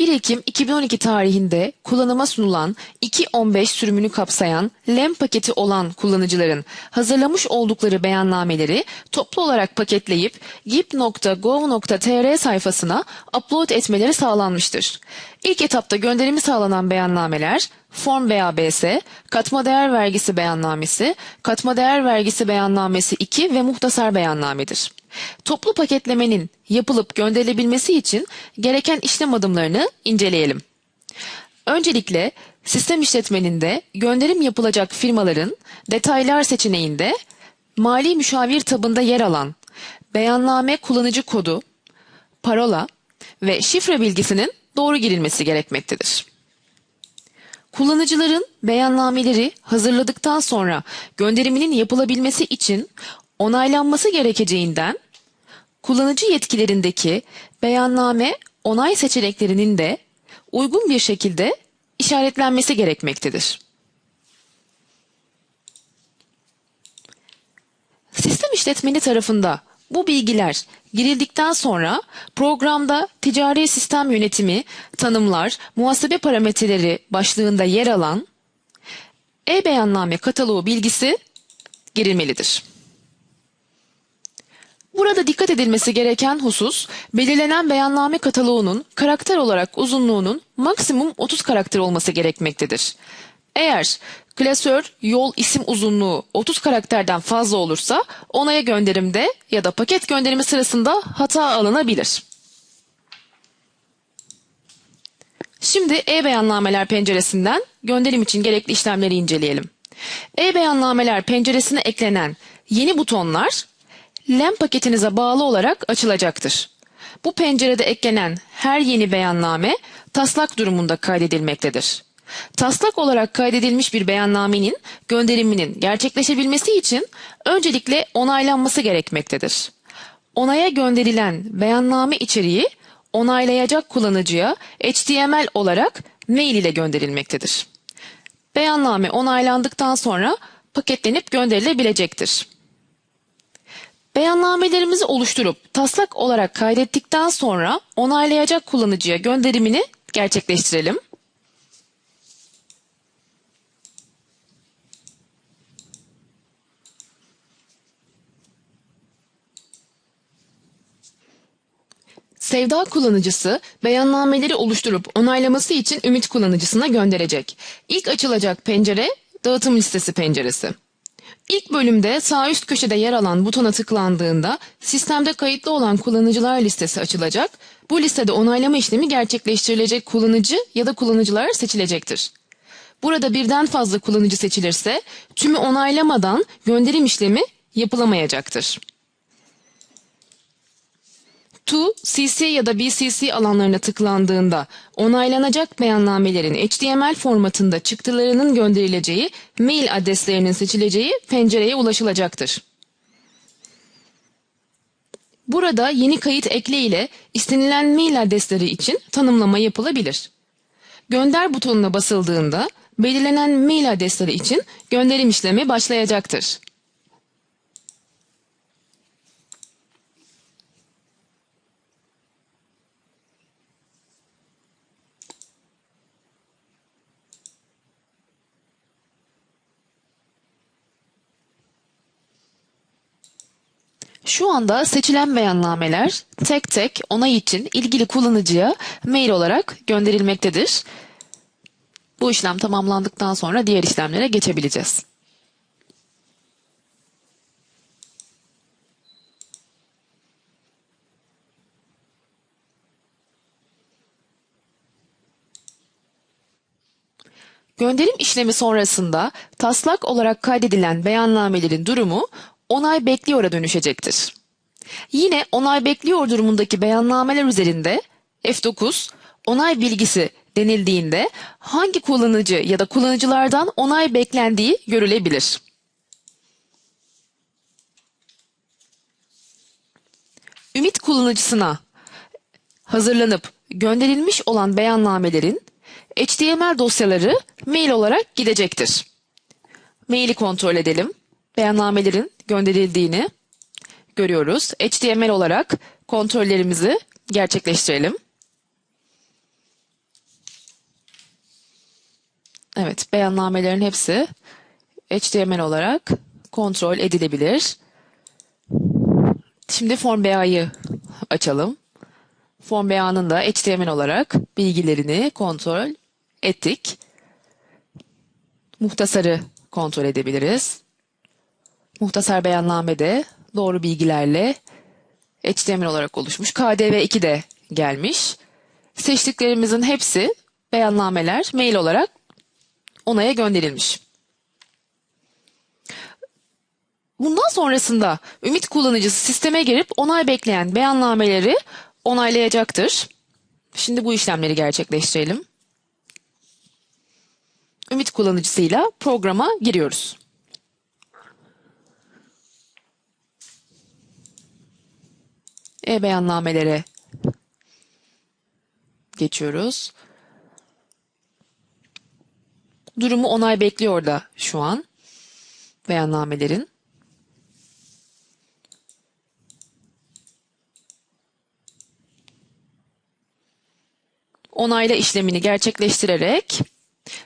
1 Ekim 2012 tarihinde kullanıma sunulan 2.15 sürümünü kapsayan LEM paketi olan kullanıcıların hazırlamış oldukları beyannameleri toplu olarak paketleyip gip.gov.tr sayfasına upload etmeleri sağlanmıştır. İlk etapta gönderimi sağlanan beyannameler Form BABS, Katma Değer Vergisi Beyannamesi, Katma Değer Vergisi Beyannamesi 2 ve Muhtasar Beyannamedir. Toplu paketlemenin yapılıp gönderilebilmesi için gereken işlem adımlarını inceleyelim. Öncelikle sistem işletmeninde gönderim yapılacak firmaların detaylar seçeneğinde mali müşavir tabında yer alan beyanname kullanıcı kodu, parola ve şifre bilgisinin doğru girilmesi gerekmektedir. Kullanıcıların beyannameleri hazırladıktan sonra gönderiminin yapılabilmesi için onaylanması gerekeceğinden kullanıcı yetkilerindeki beyanname onay seçeneklerinin de uygun bir şekilde işaretlenmesi gerekmektedir. Sistem işletmeni tarafında bu bilgiler girildikten sonra programda ticari sistem yönetimi, tanımlar, muhasebe parametreleri başlığında yer alan e-beyanname kataloğu bilgisi girilmelidir. Burada dikkat edilmesi gereken husus, belirlenen beyanname kataloğunun karakter olarak uzunluğunun maksimum 30 karakter olması gerekmektedir. Eğer klasör yol isim uzunluğu 30 karakterden fazla olursa onaya gönderimde ya da paket gönderimi sırasında hata alınabilir. Şimdi e-beyannameler penceresinden gönderim için gerekli işlemleri inceleyelim. E-beyannameler penceresine eklenen yeni butonlar LEM paketinize bağlı olarak açılacaktır. Bu pencerede eklenen her yeni beyanname taslak durumunda kaydedilmektedir. Taslak olarak kaydedilmiş bir beyannamenin gönderiminin gerçekleşebilmesi için öncelikle onaylanması gerekmektedir. Onaya gönderilen beyanname içeriği onaylayacak kullanıcıya HTML olarak mail ile gönderilmektedir. Beyanname onaylandıktan sonra paketlenip gönderilebilecektir. Beyannamelerimizi oluşturup taslak olarak kaydettikten sonra onaylayacak kullanıcıya gönderimini gerçekleştirelim. Sevda kullanıcısı beyannameleri oluşturup onaylaması için Ümit kullanıcısına gönderecek. İlk açılacak pencere dağıtım listesi penceresi. İlk bölümde sağ üst köşede yer alan butona tıklandığında sistemde kayıtlı olan kullanıcılar listesi açılacak. Bu listede onaylama işlemi gerçekleştirilecek kullanıcı ya da kullanıcılar seçilecektir. Burada birden fazla kullanıcı seçilirse tümü onaylamadan gönderim işlemi yapılamayacaktır. To, CC ya da BCC alanlarına tıklandığında onaylanacak beyannamelerin HTML formatında çıktılarının gönderileceği mail adreslerinin seçileceği pencereye ulaşılacaktır. Burada yeni kayıt ekle ile istenilen mail adresleri için tanımlama yapılabilir. Gönder butonuna basıldığında belirlenen mail adresleri için gönderim işlemi başlayacaktır. Şu anda seçilen beyannameler tek tek onay için ilgili kullanıcıya mail olarak gönderilmektedir. Bu işlem tamamlandıktan sonra diğer işlemlere geçebileceğiz. Gönderim işlemi sonrasında taslak olarak kaydedilen beyannamelerin durumu onay bekliyor'a dönüşecektir. Yine onay bekliyor durumundaki beyannameler üzerinde F9 onay bilgisi denildiğinde hangi kullanıcı ya da kullanıcılardan onay beklendiği görülebilir. Ümit kullanıcısına hazırlanıp gönderilmiş olan beyannamelerin HTML dosyaları mail olarak gidecektir. Maili kontrol edelim. Beyannamelerin gönderildiğini görüyoruz. HTML olarak kontrollerimizi gerçekleştirelim. Evet, beyannamelerin hepsi HTML olarak kontrol edilebilir. Şimdi Form BA'yı açalım. Form BA'nın da HTML olarak bilgilerini kontrol ettik. Muhtasarı kontrol edebiliriz. Muhtasar beyannamede doğru bilgilerle HTML olarak oluşmuş. KDV 2 de gelmiş. Seçtiklerimizin hepsi beyannameler mail olarak onaya gönderilmiş. Bundan sonrasında Ümit kullanıcısı sisteme girip onay bekleyen beyannameleri onaylayacaktır. Şimdi bu işlemleri gerçekleştirelim. Ümit kullanıcısıyla programa giriyoruz. E-beyannamelere geçiyoruz. Durumu onay bekliyor da şu an beyannamelerin. Onayla işlemini gerçekleştirerek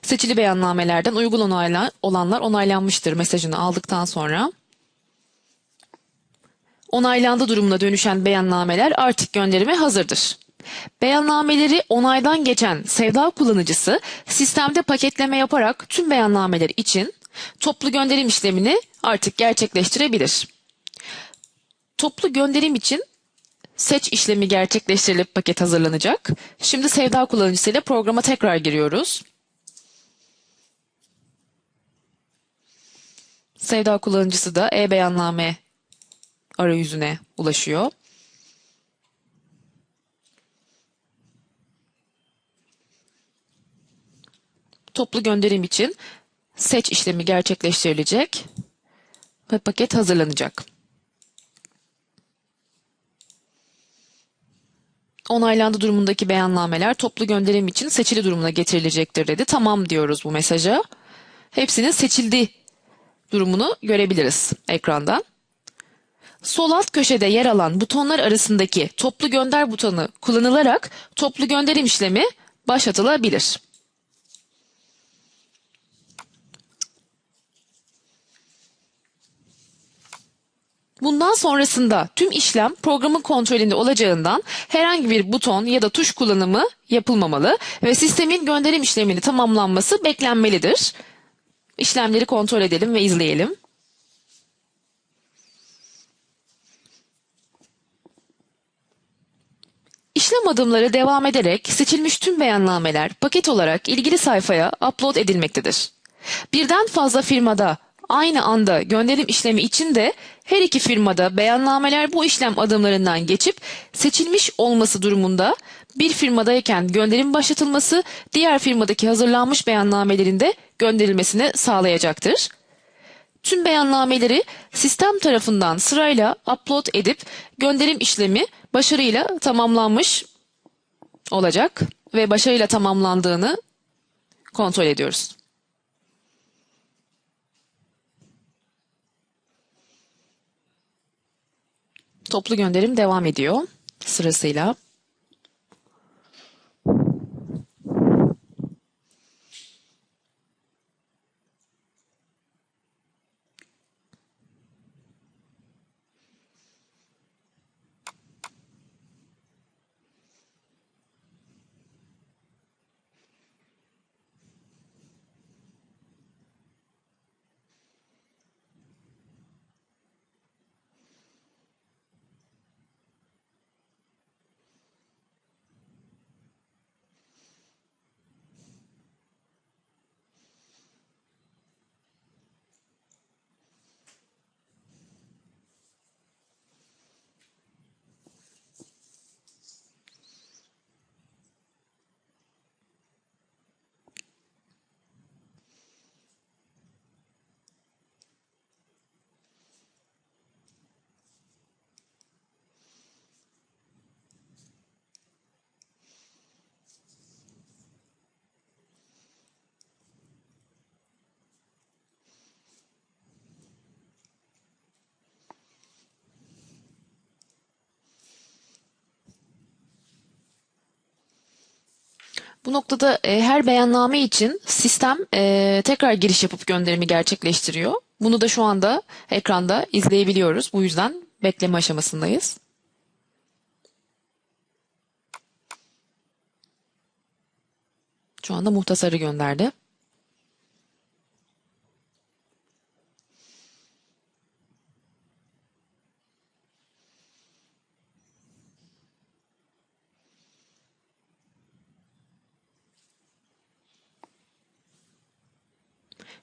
seçili beyannamelerden uygun onayla, olanlar onaylanmıştır mesajını aldıktan sonra onaylandı durumuna dönüşen beyannameler artık gönderime hazırdır. Beyannameleri onaydan geçen Sevda kullanıcısı sistemde paketleme yaparak tüm beyannameler için toplu gönderim işlemini artık gerçekleştirebilir. Toplu gönderim için seç işlemi gerçekleştirilip paket hazırlanacak. Şimdi Sevda kullanıcısıyla programa tekrar giriyoruz. Sevda kullanıcısı da e-beyanname arayüzüne ulaşıyor. Toplu gönderim için seç işlemi gerçekleştirilecek ve paket hazırlanacak. Onaylandı durumundaki beyannameler toplu gönderim için seçili durumuna getirilecektir dedi. Tamam diyoruz bu mesaja. Hepsinin seçildi durumunu görebiliriz ekrandan. Sol alt köşede yer alan butonlar arasındaki toplu gönder butonu kullanılarak toplu gönderim işlemi başlatılabilir. Bundan sonrasında tüm işlem programın kontrolünde olacağından herhangi bir buton ya da tuş kullanımı yapılmamalı ve sistemin gönderim işlemini tamamlanması beklenmelidir. İşlemleri kontrol edelim ve izleyelim. İşlem adımları devam ederek seçilmiş tüm beyannameler paket olarak ilgili sayfaya upload edilmektedir. Birden fazla firmada aynı anda gönderim işlemi için de her iki firmada beyannameler bu işlem adımlarından geçip seçilmiş olması durumunda bir firmadayken gönderim başlatılması diğer firmadaki hazırlanmış beyannamelerin de gönderilmesini sağlayacaktır. Tüm beyannameleri sistem tarafından sırayla upload edip gönderim işlemi başarıyla tamamlanmış olacak ve başarıyla tamamlandığını kontrol ediyoruz. Toplu gönderim devam ediyor sırasıyla. Bu noktada e, her beyanname için sistem e, tekrar giriş yapıp gönderimi gerçekleştiriyor. Bunu da şu anda ekranda izleyebiliyoruz. Bu yüzden bekleme aşamasındayız. Şu anda muhtasarı gönderdi.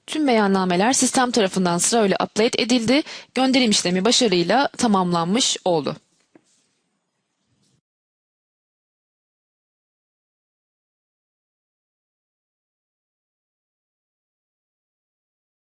Tüm beyannameler sistem tarafından sırayla upload edildi. Gönderim işlemi başarıyla tamamlanmış oldu.